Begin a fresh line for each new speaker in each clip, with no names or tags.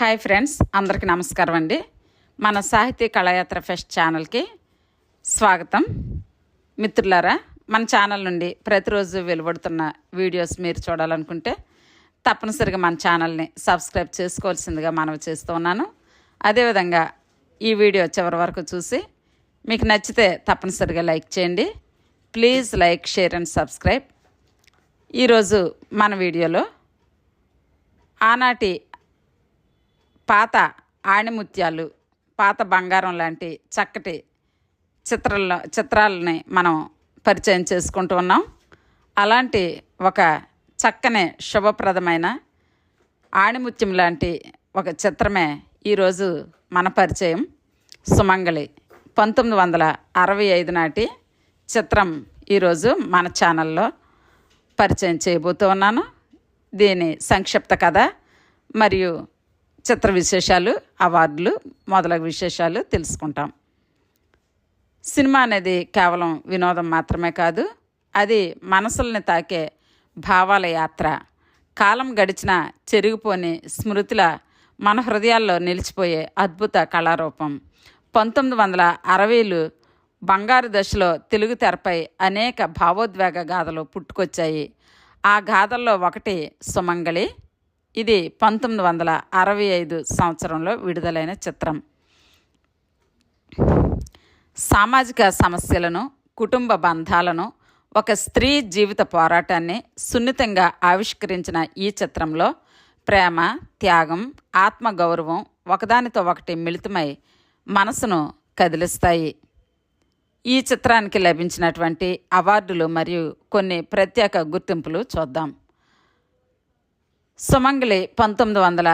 Hi friends అందరికీ నమస్కారం అండి. మన సాహితీ కళాయాత్ర ఫెస్ట్ ఛానల్కి స్వాగతం. మిత్రులారా మన ఛానల్ నుండి ప్రతిరోజు వెలువడుతున్న వీడియోస్ మీరు చూడాలనుకుంటే తప్పనిసరిగా మన ఛానల్ని సబ్స్క్రైబ్ చేసుకోవాల్సిందిగా మనవి చేస్తూ ఉన్నాను. అదేవిధంగా ఈ వీడియో చివరి వరకు చూసి మీకు నచ్చితే తప్పనిసరిగా లైక్ చేయండి. Please like share and subscribe. ఈరోజు మన వీడియోలో ఆనాటి పాత ఆణిముత్యాలు పాత బంగారం లాంటి చక్కటి చిత్రల్లో చిత్రాలని మనం పరిచయం చేసుకుంటూ ఉన్నాం. అలాంటి ఒక చక్కని శుభప్రదమైన ఆణిముత్యం లాంటి ఒక చిత్రమే ఈరోజు మన పరిచయం. సుమంగళి పంతొమ్మిది వందల అరవై ఐదు నాటి చిత్రం ఈరోజు మన ఛానల్లో పరిచయం చేయబోతూ ఉన్నాను. దీని సంక్షిప్త కథ మరియు చిత్ర విశేషాలు అవార్డులు మొదలగు విశేషాలు తెలుసుకుంటాం. సినిమా అనేది కేవలం వినోదం మాత్రమే కాదు అది మనసుల్ని తాకే భావాల యాత్ర. కాలం గడిచిన చెరిగిపోని స్మృతుల మన హృదయాల్లో నిలిచిపోయే అద్భుత కళారూపం. పంతొమ్మిది వందల అరవైలు బంగారు దశలో తెలుగు తెరపై అనేక భావోద్వేగ గాథలు పుట్టుకొచ్చాయి. ఆ గాథల్లో ఒకటి సుమంగళి ఇది పంతొమ్మిది వందల అరవై ఐదు సంవత్సరంలో విడుదలైన చిత్రం. సామాజిక సమస్యలను కుటుంబ బంధాలను ఒక స్త్రీ జీవిత పోరాటాన్ని సున్నితంగా ఆవిష్కరించిన ఈ చిత్రంలో ప్రేమ త్యాగం ఆత్మగౌరవం ఒకదానితో ఒకటి మిళితమై మనసును కదిలిస్తాయి. ఈ చిత్రానికి లభించినటువంటి అవార్డులు మరియు కొన్ని ప్రత్యేక గుర్తింపులు చూద్దాం. సుమంగళి పంతొమ్మిది వందల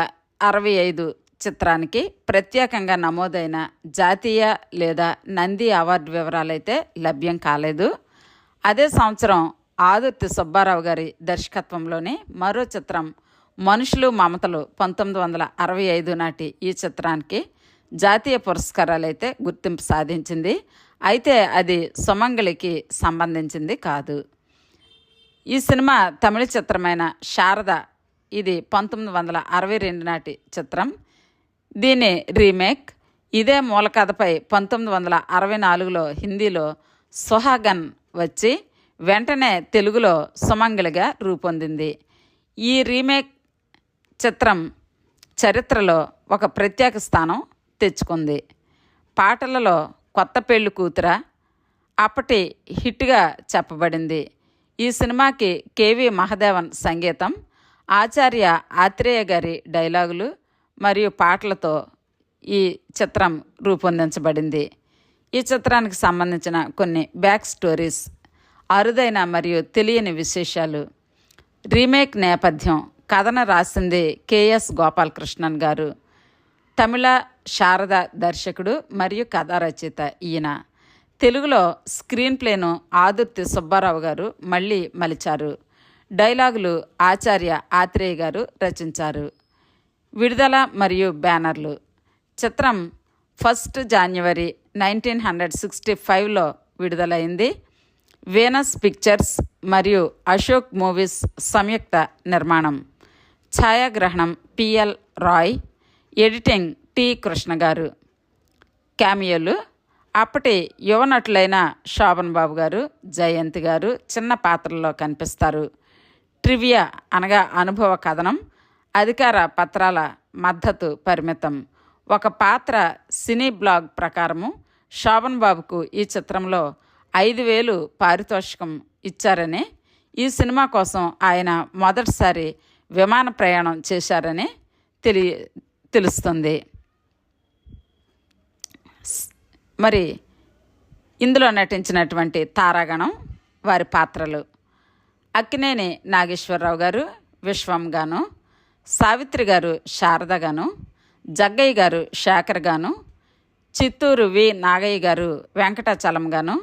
అరవై ఐదు చిత్రానికి ప్రత్యేకంగా నమోదైన జాతీయ లేదా నంది అవార్డు వివరాలైతే లభ్యం కాలేదు. అదే సంవత్సరం ఆదుర్తి సుబ్బారావు గారి దర్శకత్వంలోని మరో చిత్రం మనుషులు మమతలు పంతొమ్మిది వందల అరవై ఐదు నాటి ఈ చిత్రానికి జాతీయ పురస్కారాలు అయితే గుర్తింపు సాధించింది. అయితే అది సుమంగళికి సంబంధించింది కాదు. ఈ సినిమా తమిళ చిత్రమైన శారద ఇది పంతొమ్మిది వందల అరవై రెండు నాటి చిత్రం. దీని రీమేక్ ఇదే మూల కథపై పంతొమ్మిది వందల అరవై నాలుగులో హిందీలో సుహాగన్ వచ్చి వెంటనే తెలుగులో సుమంగిలిగా రూపొందింది. ఈ రీమేక్ చిత్రం చరిత్రలో ఒక ప్రత్యేక స్థానం తెచ్చుకుంది. పాటలలో కొత్త పెళ్ళి కూతుర అప్పటి హిట్గా చెప్పబడింది. ఈ సినిమాకి కేవి మహదేవన్ సంగీతం ఆచార్య ఆత్రేయ గారి డైలాగులు మరియు పాటలతో ఈ చిత్రం రూపొందించబడింది. ఈ చిత్రానికి సంబంధించిన కొన్ని బ్యాక్ స్టోరీస్ అరుదైన మరియు తెలియని విశేషాలు. రీమేక్ నేపథ్యం కథన రాసింది కేఎస్ గోపాలకృష్ణన్ గారు. తమిళ శారద దర్శకుడు మరియు కథా రచయిత ఈయన. తెలుగులో స్క్రీన్ ప్లేను ఆదుర్తి సుబ్బారావు గారు మళ్ళీ మలిచారు. డైలాగులు ఆచార్య ఆత్రేయ గారు రచించారు. విడుదల మరియు బ్యానర్లు. చిత్రం first January nineteen hundred sixty ఫైవ్లో విడుదలైంది. వీనస్ పిక్చర్స్ మరియు అశోక్ మూవీస్ సంయుక్త నిర్మాణం. ఛాయాగ్రహణం PL Roy editing T Krishna garu. క్యామియోలు అప్పటి యువ నటులైన శోభన్ బాబు గారు జయంతి గారు చిన్న పాత్రల్లో కనిపిస్తారు. ట్రివియా అనగా అనుభవ కథనం అధికార పత్రాల మద్దతు పరిమితం. ఒక పాత్ర సినీ బ్లాగ్ ప్రకారము శోభన్ బాబుకు ఈ చిత్రంలో ఐదు వేలు పారితోషికం ఇచ్చారని ఈ సినిమా కోసం ఆయన మొదటిసారి విమాన ప్రయాణం చేశారని తెలి తెలుస్తుంది. మరి ఇందులో నటించినటువంటి తారాగణం వారి పాత్రలు. అక్కినేని నాగేశ్వరరావు గారు విశ్వం గాను సావిత్రి గారు శారద గాను జగ్గయ్య గారు శేఖర్ గాను చిత్తూరు వి నాగయ్య గారు వెంకటాచలం గాను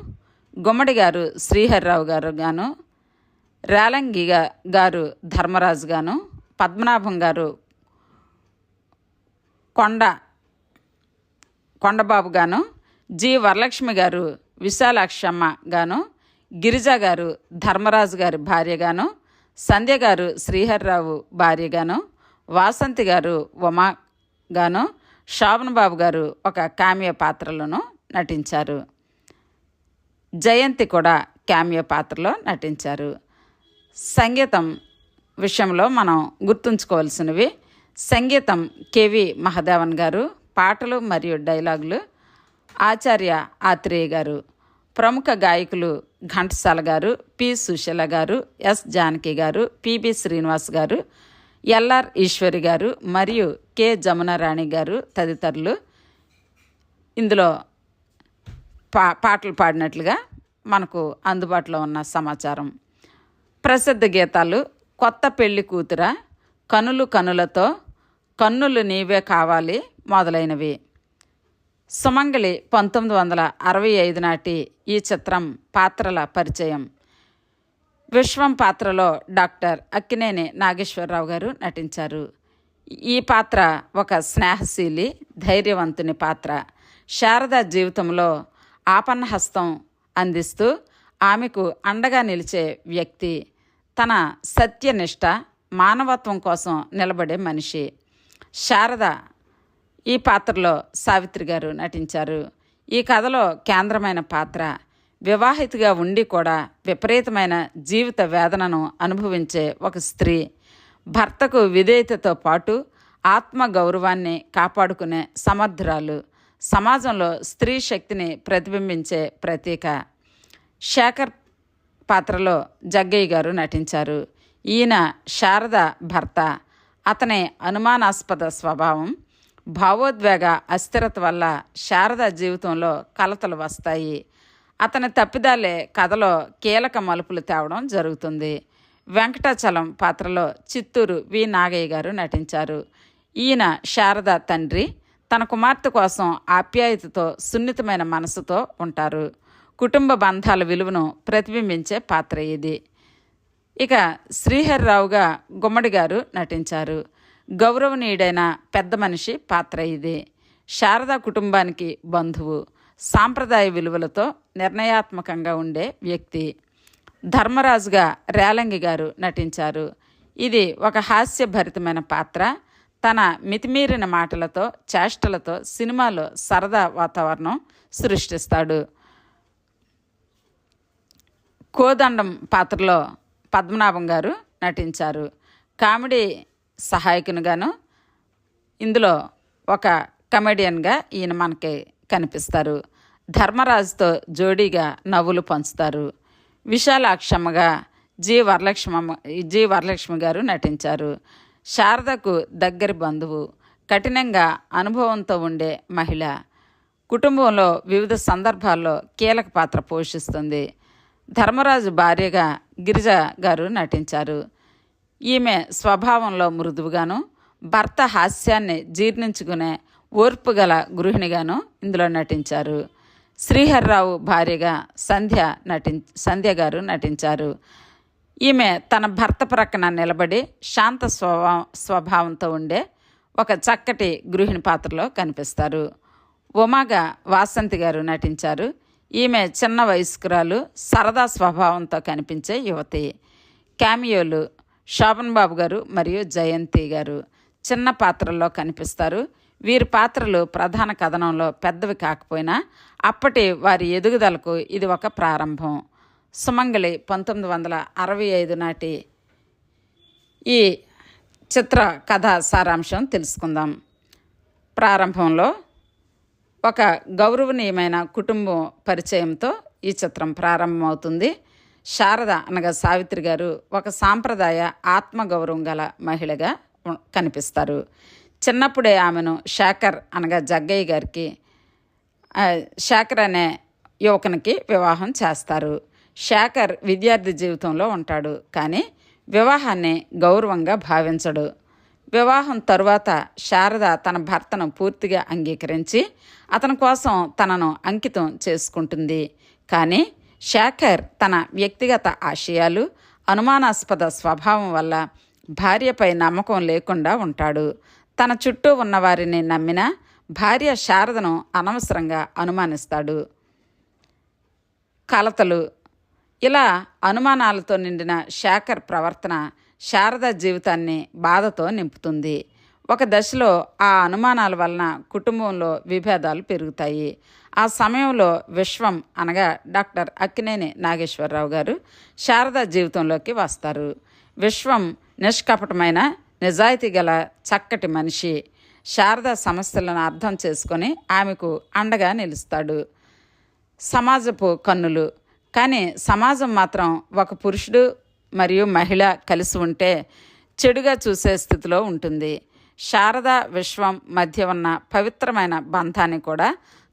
గుమ్మడి గారు శ్రీహరిరావు గారు గాను రేలంగి గారు ధర్మరాజు గాను పద్మనాభం గారు కొండ కొండబాబు గాను జి వరలక్ష్మి గారు విశాలాక్షమ్మ గాను గిరిజ గారు ధర్మరాజు గారి భార్యగాను సంధ్య గారు శ్రీహరిరావు భార్యగాను వాసంతి గారు ఉమా గాను శోభన్ బాబు గారు ఒక కామ్య పాత్రలోనూ నటించారు. జయంతి కూడా క్యామియో పాత్రలో నటించారు. సంగీతం విషయంలో మనం గుర్తుంచుకోవాల్సినవి సంగీతం కేవి మహదేవన్ గారు పాటలు మరియు డైలాగులు ఆచార్య ఆత్రేయ గారు ప్రముఖ గాయకులు ఘంటసాల గారు పి. సుశీల గారు ఎస్. జానకి గారు పిబి శ్రీనివాస్ గారు ఎల్ఆర్ ఈశ్వరి గారు మరియు కె. జమునారాణి గారు తదితరులు ఇందులో పా పాటలు పాడినట్లుగా మనకు అందుబాటులో ఉన్న సమాచారం. ప్రసిద్ధ గీతాలు కొత్త పెళ్ళి కూతుర కనులు కనులతో కన్నులు నీవే కావాలి మొదలైనవి. సుమంగళి పంతొమ్మిది వందల అరవై ఐదు నాటి ఈ చిత్రం పాత్రల పరిచయం. విశ్వం పాత్రలో డాక్టర్ అక్కినేని నాగేశ్వరరావు గారు నటించారు. ఈ పాత్ర ఒక స్నేహశీలి ధైర్యవంతుని పాత్ర. శారద జీవితంలో ఆపన్నహస్తం అందిస్తూ ఆమెకు అండగా నిలిచే వ్యక్తి. తన సత్యనిష్ట మానవత్వం కోసం నిలబడే మనిషి. శారద ఈ పాత్రలో సావిత్రి గారు నటించారు. ఈ కథలో కేంద్రమైన పాత్ర వివాహితగా ఉండి కూడా విపరీతమైన జీవిత వేదనను అనుభవించే ఒక స్త్రీ భర్తకు విధేయతతో పాటు ఆత్మ గౌరవాన్ని కాపాడుకునే సమర్థురాలు సమాజంలో స్త్రీ శక్తిని ప్రతిబింబించే ప్రతీక. శేఖర్ పాత్రలో జగ్గయ్య గారు నటించారు. ఈయన శారద భర్త. అతని అనుమానాస్పద స్వభావం భావోద్వేగ అస్థిరత వల్ల శారద జీవితంలో కలతలు వస్తాయి. అతని తప్పిదాలే కథలో కీలక మలుపులు తేవడం జరుగుతుంది. వెంకటాచలం పాత్రలో చిత్తూరు వి. నాగయ్య గారు నటించారు. ఈయన శారద తండ్రి తన కుమార్తె కోసం ఆప్యాయతతో సున్నితమైన మనసుతో ఉంటారు. కుటుంబ బంధాల విలువను ప్రతిబింబించే పాత్ర ఇది. ఇక శ్రీహరిరావుగా గుమ్మడి గారు నటించారు. గౌరవనీయుడైన పెద్ద మనిషి పాత్ర ఇది. శారదా కుటుంబానికి బంధువు సాంప్రదాయ విలువలతో నిర్ణయాత్మకంగా ఉండే వ్యక్తి. ధర్మరాజుగా రేలంగి గారు నటించారు. ఇది ఒక హాస్యభరితమైన పాత్ర. తన మితిమీరిన మాటలతో చేష్టలతో సినిమాలో సరదా వాతావరణం సృష్టిస్తాడు. కోదండం పాత్రలో పద్మనాభం గారు నటించారు. కామెడీ సహాయకునిగాను. ఇందులో ఒక కమెడియన్గా ఈయన మనకి కనిపిస్తారు. ధర్మరాజుతో జోడీగా నవ్వులు పంచుతారు. విశాలాక్షమ్మగా జి వరలక్ష్మమ్మ జి వరలక్ష్మి గారు నటించారు. శారదకు దగ్గరి బంధువు కఠినంగా అనుభవంతో ఉండే మహిళ. కుటుంబంలో వివిధ సందర్భాల్లో కీలక పాత్ర పోషిస్తుంది. ధర్మరాజు భార్యగా గిరిజ గారు నటించారు. ఈమె స్వభావంలో మృదువుగాను భర్త హాస్యాన్ని జీర్ణించుకునే ఓర్పు గల గృహిణిగాను ఇందులో నటించారు. శ్రీహర్రావు భార్యగా సంధ్య నటి సంధ్య గారు నటించారు. ఈమె తన భర్త ప్రక్కన నిలబడి శాంత స్వభా స్వభావంతో ఉండే ఒక చక్కటి గృహిణి పాత్రలో కనిపిస్తారు. ఉమాగా వాసంతి గారు నటించారు. ఈమె చిన్న వయస్కురాలు సరదా స్వభావంతో కనిపించే యువతి. క్యామియోలు శోభన్ బాబు గారు మరియు జయంతి గారు చిన్న పాత్రల్లో కనిపిస్తారు. వీరి పాత్రలు ప్రధాన కథనంలో పెద్దవి కాకపోయినా అప్పటి వారి ఎదుగుదలకు ఇది ఒక ప్రారంభం. సుమంగళి పంతొమ్మిది వందల అరవై ఐదు నాటి ఈ చిత్ర కథ సారాంశం తెలుసుకుందాం. ప్రారంభంలో ఒక గౌరవనీయమైన కుటుంబం పరిచయంతో ఈ చిత్రం ప్రారంభమవుతుంది. శారద అనగా సావిత్రి గారు ఒక సాంప్రదాయ ఆత్మగౌరవం గల మహిళగా కనిపిస్తారు. చిన్నప్పుడే ఆమెను శేఖర్ అనగా జగ్గయ్య గారికి శేఖర్ అనే యువకునికి వివాహం చేస్తారు. శేఖర్ విద్యార్థి జీవితంలో ఉంటాడు కానీ వివాహాన్ని గౌరవంగా భావించడు. వివాహం తరువాత శారద తన భర్తను పూర్తిగా అంగీకరించి అతని కోసం తనను అంకితం చేసుకుంటుంది. కానీ శేఖర్ తన వ్యక్తిగత ఆశయాలు అనుమానాస్పద స్వభావం వల్ల భార్యపై నమ్మకం లేకుండా ఉంటాడు. తన చుట్టూ ఉన్నవారిని నమ్మిన భార్య శారదను అనవసరంగా అనుమానిస్తాడు. కలతలు. ఇలా అనుమానాలతో నిండిన శేఖర్ ప్రవర్తన శారద జీవితాన్ని బాధతో నింపుతుంది. ఒక దశలో ఆ అనుమానాల వలన కుటుంబంలో విభేదాలు పెరుగుతాయి. ఆ సమయంలో విశ్వం అనగా డాక్టర్ అక్కినేని నాగేశ్వరరావు గారు శారద జీవితంలోకి వస్తారు. విశ్వం నిష్కపటమైన నిజాయితీ గల చక్కటి మనిషి. శారద సమస్యలను అర్థం చేసుకొని ఆమెకు అండగా నిలుస్తాడు. సమాజపు కన్నులు. కానీ సమాజం మాత్రం ఒక పురుషుడు మరియు మహిళ కలిసి ఉంటే చెడుగా చూసే స్థితిలో ఉంటుంది. శారదా విశ్వం మధ్య ఉన్న పవిత్రమైన బంధాన్ని కూడా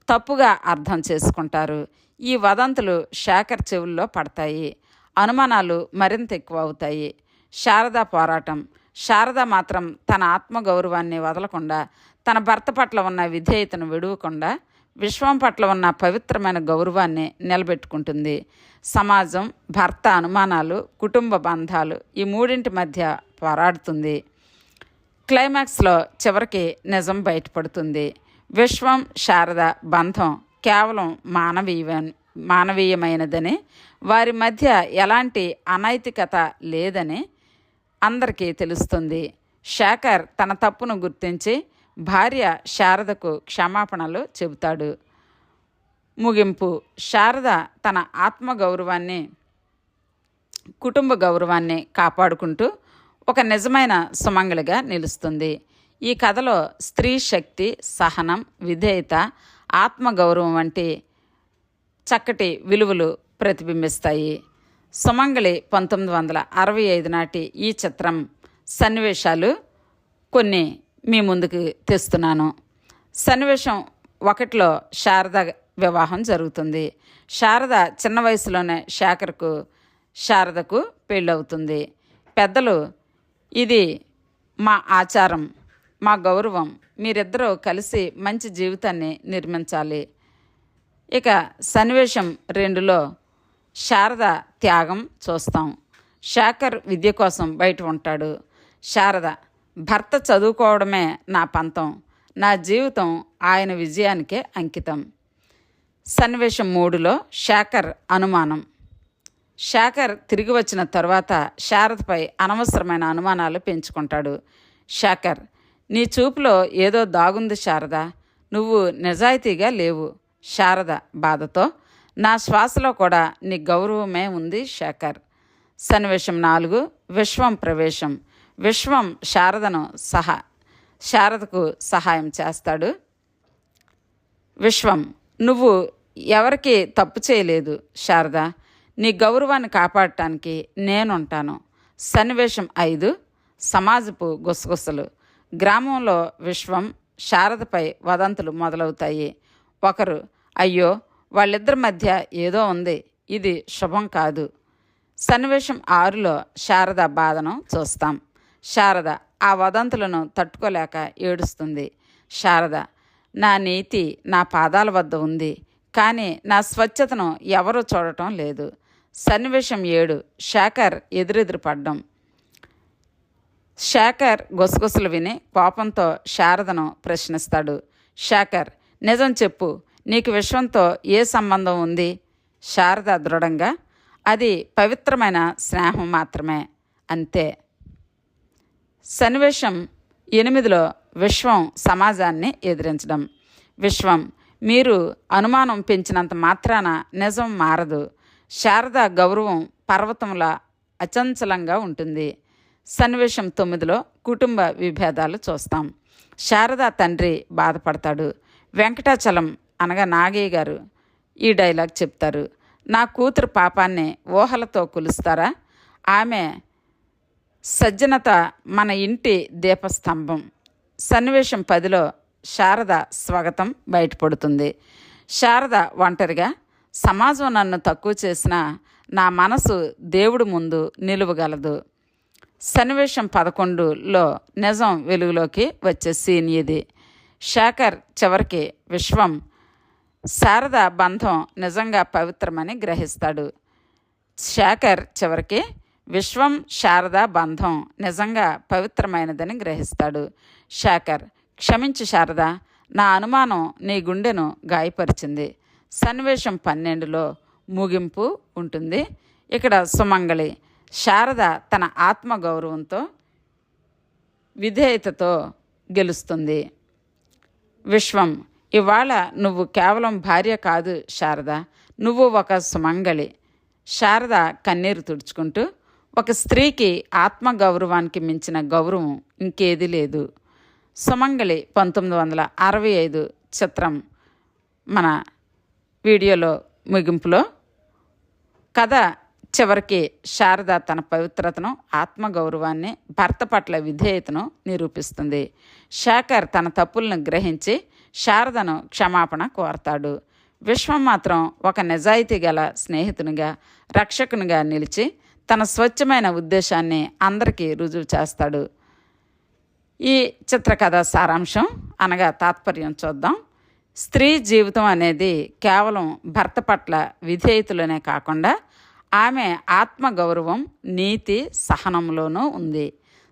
తప్పుగా అర్థం చేసుకుంటారు. ఈ వదంతులు శేఖర్ చెవుల్లో పడతాయి. అనుమానాలు మరింత ఎక్కువ అవుతాయి శారదా పోరాటం. శారద మాత్రం తన ఆత్మగౌరవాన్ని వదలకుండా తన భర్త పట్ల ఉన్న విధేయతను విడువకుండా విశ్వం పట్ల ఉన్న పవిత్రమైన గౌరవాన్ని నిలబెట్టుకుంటుంది. సమాజం భర్త అనుమానాలు కుటుంబ బంధాలు ఈ మూడింటి మధ్య పోరాడుతుంది. క్లైమాక్స్లో చివరికి నిజం బయటపడుతుంది. విశ్వం శారద బంధం కేవలం మానవీయ మానవీయమైనదని వారి మధ్య ఎలాంటి అనైతికత లేదని అందరికీ తెలుస్తుంది. శేఖర్ తన తప్పును గుర్తించి భార్య శారదకు క్షమాపణలు చెబుతాడు. ముగింపు. శారద తన ఆత్మగౌరవాన్ని కుటుంబ గౌరవాన్ని కాపాడుకుంటూ ఒక నిజమైన సుమంగళిగా నిలుస్తుంది. ఈ కథలో స్త్రీ శక్తి సహనం విధేయత ఆత్మగౌరవం వంటి చక్కటి విలువలు ప్రతిబింబిస్తాయి. సుమంగళి పంతొమ్మిది వందల అరవై ఐదు నాటి ఈ చిత్రం సన్నివేశాలు కొన్ని మీ ముందుకు తెస్తున్నాను. సన్నివేశం ఒకటిలో శారద వివాహం జరుగుతుంది. శారద చిన్న వయసులోనే శేఖర్కు శారదకు పెళ్ళవుతుంది. పెద్దలు ఇది మా ఆచారం మా గౌరవం. మీరిద్దరూ కలిసి మంచి జీవితాన్ని నిర్మించాలి. ఇక సన్నివేశం రెండులో శారద త్యాగం చూస్తాం. శాఖర్ విద్య కోసం బయట ఉంటాడు. శారద భర్త చదువుకోవడమే నా పంతం. నా జీవితం ఆయన విజయానికే అంకితం. సన్నివేశం మూడులో శాఖర్ అనుమానం. శేఖర్ తిరిగి వచ్చిన తర్వాత శారదపై అనవసరమైన అనుమానాలు పెంచుకుంటాడు. శేఖర్ నీ చూపులో ఏదో దాగుంది శారద. నువ్వు నిజాయితీగా లేవు. శారద బాధతో నా శ్వాసలో కూడా నీ గౌరవమే ఉంది శేఖర్. సన్నివేశం నాలుగు విశ్వం ప్రవేశం. విశ్వం శారదను సహా శారదకు సహాయం చేస్తాడు. విశ్వం నువ్వు ఎవరికి తప్పు చేయలేదు శారద. నీ గౌరవాన్ని కాపాడటానికి నేనుంటాను. సన్నివేశం ఐదు సమాజపు గుసగుసలు. గ్రామంలో విశ్వం శారదపై వదంతులు మొదలవుతాయి. ఒకరు అయ్యో వాళ్ళిద్దరి మధ్య ఏదో ఉంది ఇది శుభం కాదు. సన్నివేశం ఆరులో శారద బాధను చూస్తాం. శారద ఆ వదంతులను తట్టుకోలేక ఏడుస్తుంది. శారద నా నీతి నా పాదాల వద్ద ఉంది కానీ నా స్వచ్ఛతను ఎవరూ చూడటం లేదు. సన్నివేశం ఏడు శేఖర్ ఎదురెదురు పడ్డం. శేఖర్ గుసగుసలు విని కోపంతో శారదను ప్రశ్నిస్తాడు. శేఖర్ నిజం చెప్పు నీకు విశ్వంతో ఏ సంబంధం ఉంది? శారద దృఢంగా అది పవిత్రమైన స్నేహం మాత్రమే అంతే. సన్నివేశం ఎనిమిదిలో విశ్వం సమాజాన్ని ఎదిరించడం. విశ్వం మీరు అనుమానం పెంచినంత మాత్రాన నిజం మారదు. శారద గౌరవం పర్వతంలా అచంచలంగా ఉంటుంది. సన్నివేశం తొమ్మిదిలో కుటుంబ విభేదాలు చూస్తాం. శారద తండ్రి బాధపడతాడు. వెంకటాచలం అనగా నాగయ్య గారు ఈ డైలాగ్ చెప్తారు. నా కూతురు పాపాన్ని ఊహలతో కొలుస్తారా? ఆమె సజ్జనత మన ఇంటి దీపస్తంభం. సన్నివేశం పదిలో శారద స్వాగతం బయటపడుతుంది. శారద ఒంటరిగా సమాజం నన్ను తక్కువ చేసినా నా మనసు దేవుడు ముందు నిలువగలదు. సన్నివేశం పదకొండులో నిజం వెలుగులోకి వచ్చే సీన్ ఇది. శేఖర్ చివరికి విశ్వం శారద బంధం నిజంగా పవిత్రమని గ్రహిస్తాడు. శేఖర్ చివరికి విశ్వం శారద బంధం నిజంగా పవిత్రమైనదని గ్రహిస్తాడు. శేఖర్ క్షమించు శారద నా అనుమానం నీ గుండెను గాయపరిచింది. సన్నివేశం పన్నెండులో ముగింపు ఉంటుంది. ఇక్కడ సుమంగళి శారద తన ఆత్మగౌరవంతో విధేయతతో గెలుస్తుంది. విశ్వం ఇవాళ నువ్వు కేవలం భార్య కాదు శారద నువ్వు ఒక సుమంగళి. శారద కన్నీరు తుడుచుకుంటూ ఒక స్త్రీకి ఆత్మగౌరవానికి మించిన గౌరవం ఇంకేది లేదు. సుమంగళి పంతొమ్మిది వందల అరవై ఐదు చిత్రం మన వీడియోలో ముగింపులో కథ చివరికి శారద తన పవిత్రతను ఆత్మగౌరవాన్ని భర్త పట్ల విధేయతను నిరూపిస్తుంది. శేఖర్ తన తప్పులను గ్రహించి శారదను క్షమాపణ కోరతాడు. విశ్వం మాత్రం ఒక నిజాయితీ గల స్నేహితునిగా రక్షకునిగా నిలిచి తన స్వచ్ఛమైన ఉద్దేశాన్ని అందరికీ రుజువు చేస్తాడు. ఈ చిత్రకథ సారాంశం. అనగా తాత్పర్యం చూద్దాం. స్త్రీ జీవితం అనేది కేవలం భర్త పట్ల విధేయతలోనే కాకుండా ఆమె ఆత్మగౌరవం నీతి సహనంలోనూ ఉంది.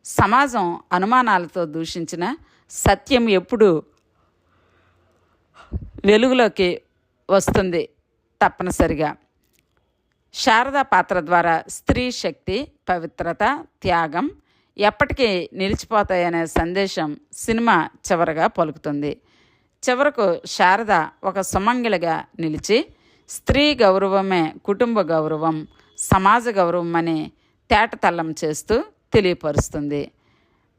సమాజం అనుమానాలతో దూషించిన సత్యం ఎప్పుడు వెలుగులోకి వస్తుంది తప్పనిసరిగా. శారదా పాత్ర ద్వారా స్త్రీ శక్తి పవిత్రత త్యాగం ఎప్పటికీ నిలిచిపోతాయనే సందేశం సినిమా చివరగా పలుకుతుంది. చివరకు శారద ఒక సుమంగిలిగా నిలిచి స్త్రీ గౌరవమే కుటుంబ గౌరవం సమాజ గౌరవం అని తేటతల్లం చేస్తూ తెలియపరుస్తుంది.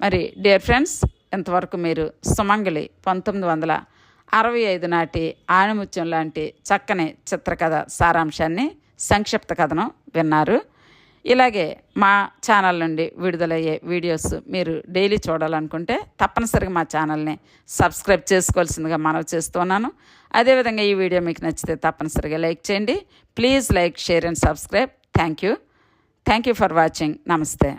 మరి డియర్ ఫ్రెండ్స్ ఇంతవరకు మీరు సుమంగిలి పంతొమ్మిది వందల అరవై ఐదు నాటి ఆణిముత్యం లాంటి చక్కని చిత్రకథ సారాంశాన్ని సంక్షిప్త కథను విన్నారు. ఇలాగే మా ఛానల్ నుండి విడుదలయ్యే వీడియోస్ మీరు డైలీ చూడాలనుకుంటే తప్పనిసరిగా మా ఛానల్ని సబ్స్క్రైబ్ చేసుకోవాల్సిందిగా మనవి చేస్తున్నాను. అదేవిధంగా ఈ వీడియో మీకు నచ్చితే తప్పనిసరిగా లైక్ చేయండి. Please like share and subscribe. Thank you. Thank you for watching. నమస్తే.